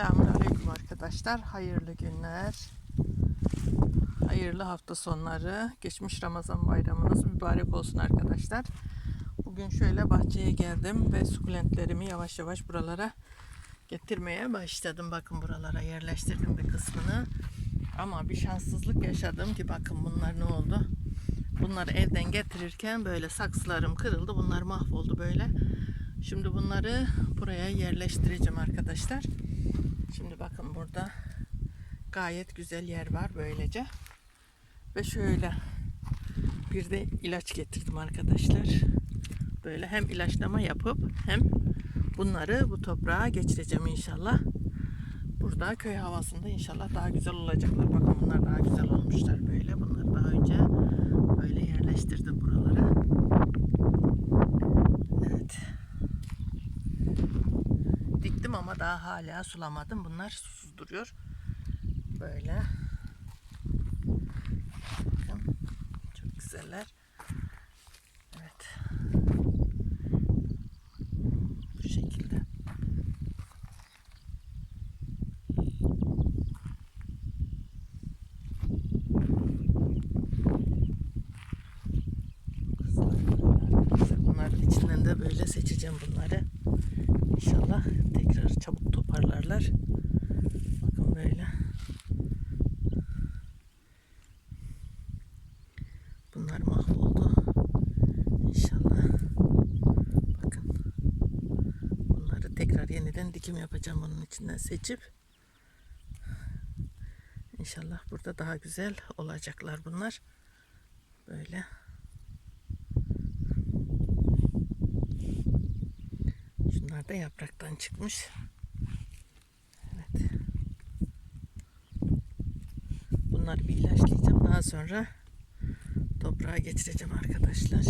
Selamünaleyküm arkadaşlar. Hayırlı günler. Hayırlı hafta sonları. Geçmiş Ramazan bayramınız mübarek olsun arkadaşlar. Bugün şöyle bahçeye geldim ve sukulentlerimi yavaş yavaş buralara getirmeye başladım. Bakın buralara yerleştirdim bir kısmını. Ama bir şanssızlık yaşadım ki bakın bunlar ne oldu. Bunları evden getirirken böyle saksılarım kırıldı. Bunlar mahvoldu böyle. Şimdi bunları buraya yerleştireceğim arkadaşlar. Şimdi bakın burada gayet güzel yer var böylece. Ve şöyle bir de ilaç getirdim arkadaşlar. Böyle hem ilaçlama yapıp hem bunları bu toprağa geçireceğim inşallah. Burada köy havasında inşallah daha güzel olacaklar. Bakın bunlar daha güzel olmuşlar böyle. Bunları daha önce böyle yerleştirdim buralara. Evet. Diktim ama daha hala sulamadım. Bunlar susuz duruyor. Böyle. Bakın. Çok güzeller. Evet. Bu şekilde. Bunların içinden de böyle seçeceğim bunları. İnşallah tekrar çabuk toparlarlar. Bakın böyle. Bunlar mahvoldu. İnşallah. Bakın. Bunları tekrar yeniden dikim yapacağım onun içinden seçip. İnşallah burada daha güzel olacaklar bunlar. Böyle. Da yapraktan çıkmış. Evet. Bunları bir ilaçlayacağım. Daha sonra toprağa geçireceğim arkadaşlar.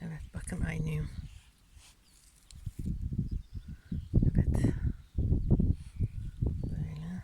Evet bakın aynıyım. Evet. Böyle.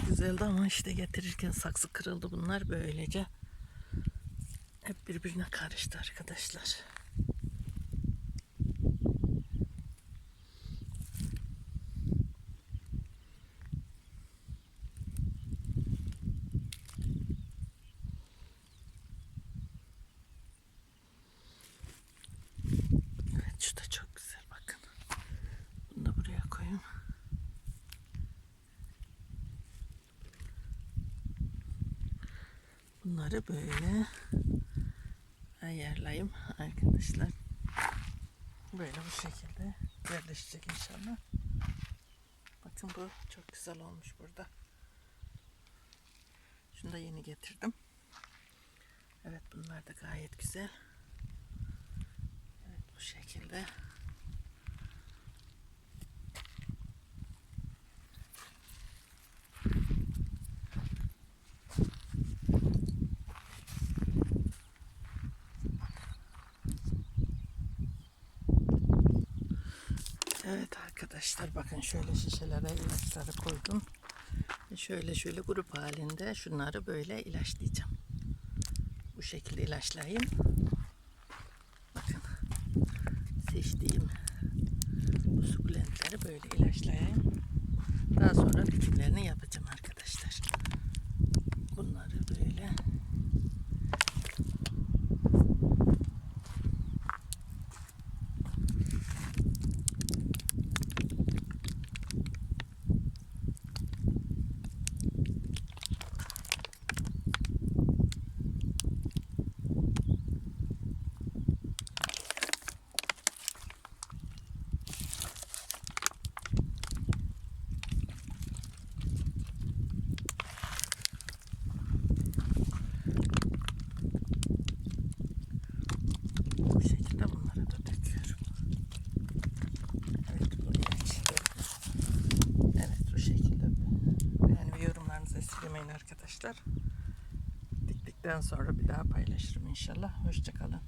Çok güzeldi ama işte getirirken saksı kırıldı bunlar böylece. Hep birbirine karıştı arkadaşlar. Evet şu da çok güzel bakın. Bunu da buraya koyayım. Bunları böyle ayarlayayım arkadaşlar. Böyle bu şekilde yerleşecek inşallah. Bakın bu çok güzel olmuş burada. Şunu da yeni getirdim. Evet bunlar da gayet güzel. Evet bu şekilde. Evet arkadaşlar bakın şöyle şişelere ilaçları koydum. Şöyle şöyle grup halinde şunları böyle ilaçlayacağım. Bu şekilde ilaçlayayım. Bakın seçtiğim bu sukulentleri böyle ilaçlayayım. Daha sonra dikimlerini yapacağım arkadaşlar. Diktikten sonra bir daha paylaşırım inşallah. Hoşçakalın.